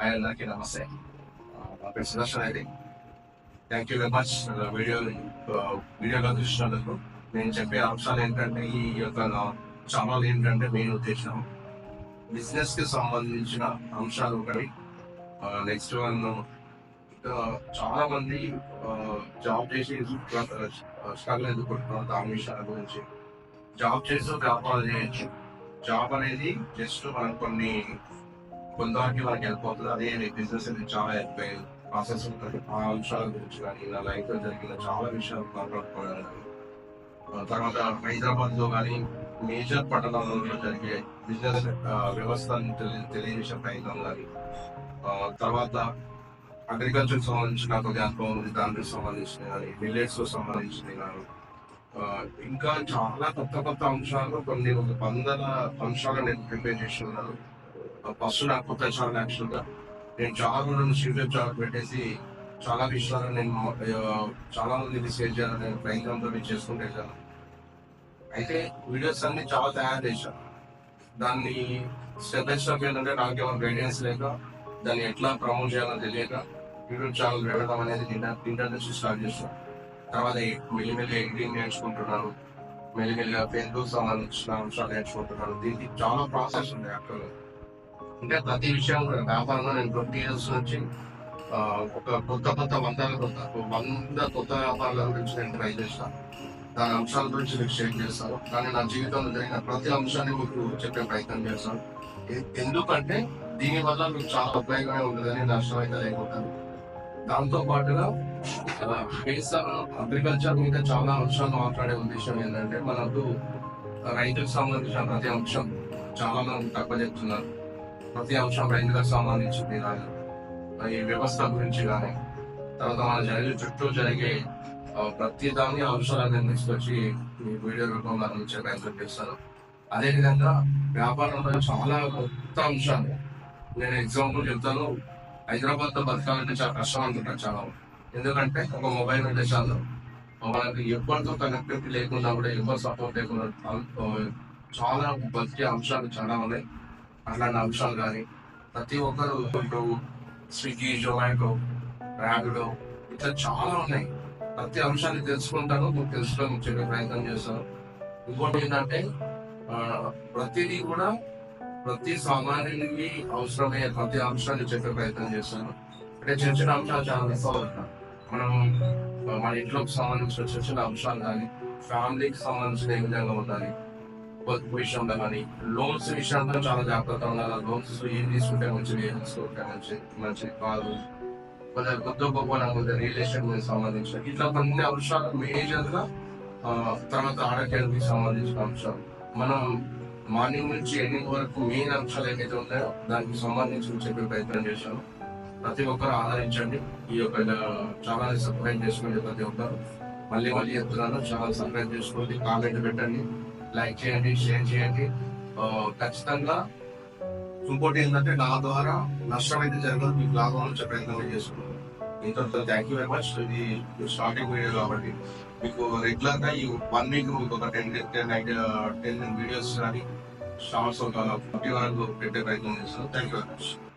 Hi అందరికీ నమస్తే నా పేరు Sudarshan Reddy thank you very much video వీడియోలో చూసినందుకు నేను చెప్పే అంశాలు ఏంటంటే ఈ యొక్క ఛానల్ ఏంటంటే మెయిన్ ఉద్దేశం బిజినెస్కి సంబంధించిన అంశాలు ఒకటి నెక్స్ట్ వన్ చాలా మంది జాబ్ చేసి స్ట్రగుల్ ఎదుర్కొంటున్నారు దాని విషయాల గురించి జాబ్ చేస్తూ వ్యాపారం చేయొచ్చు జాబ్ అనేది జస్ట్ మనం కొన్ని కొంతవరకు మనకి వెళ్ళిపోతుంది అదే బిజినెస్ అనేది చాలా వెళ్ళిపోయింది ప్రాసెస్ ఉంటుంది ఆ అంశాల గురించి కానీ నా లైఫ్లో జరిగిన చాలా విషయాలు మాట్లాడుకోవడం కానీ ఆ తర్వాత హైదరాబాద్లో కానీ మేజర్ పట్టణాలలో జరిగే బిజినెస్ వ్యవస్థను తెలి- తెలియజేసే ప్రయత్నం కానీ ఆ, తర్వాత అగ్రికల్చర్ సంబంధించిన కొద్ది అనుభవం ఉంది దానికి సంబంధించిన కానీ మిల్లెట్స్ సంబంధించిన కానీ ఆ, ఇంకా చాలా కొత్త కొత్త అంశాలు కొన్ని ఒక వందల అంశాలు నేను ప్రిపేర్ చేసి ఉన్నాను ఫస్ట్ నాకు కొత్త ఛానల్ నేను చాలా రోజులు యూట్యూబ్ ఛానల్ పెట్టేసి చాలా విషయాలు నేను చాలా మంది షేర్ చేయాలని నేను ప్రయత్నంతో చేసుకుంటాను అయితే వీడియోస్ అన్ని చాలా తయారు చేశాను. దాన్ని స్టెప్ బై స్టెప్ ఏంటంటే నాకేమైనా గైడెన్స్ లేక దాన్ని ఎట్లా ప్రమోట్ చేయాలో తెలియక యూట్యూబ్ ఛానల్ పెట్టడం అనేది ఇంటర్ నుంచి స్టార్ట్ చేశాను. తర్వాత మెల్లిమెల్లి ఎడిటింగ్ నేర్చుకుంటున్నాను. మెల్లిమెల్లిగా ఫేస్బుక్ సంబంధించిన అంశాలు నేర్చుకుంటున్నాను. దీనికి చాలా ప్రాసెస్ ఉంది యాక్చువల్గా. అంటే ప్రతి విషయం కూడా వ్యాపారంలో నేను ట్వంటీ ఇయర్స్ నుంచి ఒక కొత్త కొత్త వందల కొత్త వంద కొత్త వ్యాపారాల గురించి నేను ట్రై చేస్తాను దాని అంశాల గురించి మీకు షేర్ చేస్తాను. కానీ నా జీవితంలో జరిగిన ప్రతి అంశాన్ని మీకు చెప్పే ప్రయత్నం చేస్తాను. ఎందుకంటే దీనివల్ల మీకు చాలా ఉపయోగమే ఉంటుందని నష్టం అయితే లేకుంటాను దాంతో పాటుగా అగ్రికల్చర్ మీద చాలా అంశాలు మాట్లాడే ఉద్దేశం ఏంటంటే మనకు రైతులకు సంబంధించిన ప్రతి అంశం చాలా మంది తక్కువ చెప్తున్నారు. ప్రతి అంశం రైతులకు సంబంధించింది కానీ ఈ వ్యవస్థ గురించి కానీ తర్వాత మన జరిగే చుట్టూ జరిగే ప్రతి దాని అంశాలను తీసుకొచ్చి మీ వీడియో రూపంలో అందించే ప్రయత్నం చేస్తాను అదేవిధంగా వ్యాపారంలో చాలా కొత్త అంశాలు. నేను ఎగ్జాంపుల్ చెప్తాను. హైదరాబాద్లో బతకాలంటే చాలా కష్టం అనుకుంటాను చాలా. ఎందుకంటే ఒక మొబైల్ ఉంటే చాలు. మనకి ఎవరితో కనెక్టివిటీ లేకుండా కూడా ఎవరు సపోర్ట్ లేకుండా చాలా బతికే అంశాలు చాలా ఉన్నాయి. అట్లాంటి అంశాలు కానీ ప్రతి ఒక్కరు ఇప్పుడు స్విగ్గీ జొమాటో ర్యాపిడో ఇట్లా చాలా ఉన్నాయి. ప్రతి అంశాన్ని తెలుసుకుంటాను నువ్వు తెలుసుకోవడం చెప్పే ప్రయత్నం చేస్తాను. ఇంకోటి ఏంటంటే ప్రతిదీ కూడా ప్రతి సామాన్యునికి అవసరమయ్యే ప్రతి అంశాన్ని చెప్పే ప్రయత్నం చేస్తాను. అంటే చిన్న చిన్న అంశాలు చాలా మిస్ అవుతున్నాం మనం మన ఇంట్లోకి సంబంధించిన చిన్న చిన్న అంశాలు కానీ ఫ్యామిలీకి సంబంధించిన ఏ విధంగా ఉండాలి పొజిషన్ విషయంలో కానీ లోన్స్ విషయంలో చాలా జాగ్రత్తగా ఉండాలి. లోన్స్ ఏం తీసుకుంటే మంచిది ఏం తీసుకుంటే మంచిది మంచిది కాదు. కొంచెం కొత్త గొప్ప నాకు రియల్ ఎస్టేట్ సంబంధించిన ఇట్లా కొన్ని అంశాలు మేజర్గా తర్వాత ఆరోగ్యానికి సంబంధించిన అంశాలు. మనం మార్నింగ్ నుంచి ఎండింగ్ వరకు మెయిన్ అంశాలు ఏమైతే ఉన్నాయో దానికి సంబంధించి చెప్పే ప్రయత్నం చేశాను. ప్రతి ఒక్కరు ఆదరించండి. ఈ యొక్క చాలా సబ్స్క్రైబ్ చేసుకోండి ప్రతి ఒక్కరు. మళ్ళీ మళ్ళీ చెప్తున్నాను చాలా సబ్స్క్రైబ్ చేసుకోండి కామెంట్ పెట్టండి. లైక్ చేయండి షేర్ చేయండి. ఖచ్చితంగా ఇంకోటి ఏంటంటే నా ద్వారా నష్టం అయితే జరగదు మీకు లాభం వచ్చే ప్రయత్నం చేస్తున్నాను ఇంత థ్యాంక్ యూ వెరీ మచ్ ఇది స్టార్టింగ్ వీడియో కాబట్టి మీకు రెగ్యులర్గా ఈ వన్ వీక్ మీకు ఒక టెన్ టెన్ టెన్ వీడియోస్ కానీ షార్ట్స్ ఒక ఫిఫ్టీ వరకు పెట్టే ప్రయత్నం చేస్తున్నాను థ్యాంక్ యూ వెరీ మచ్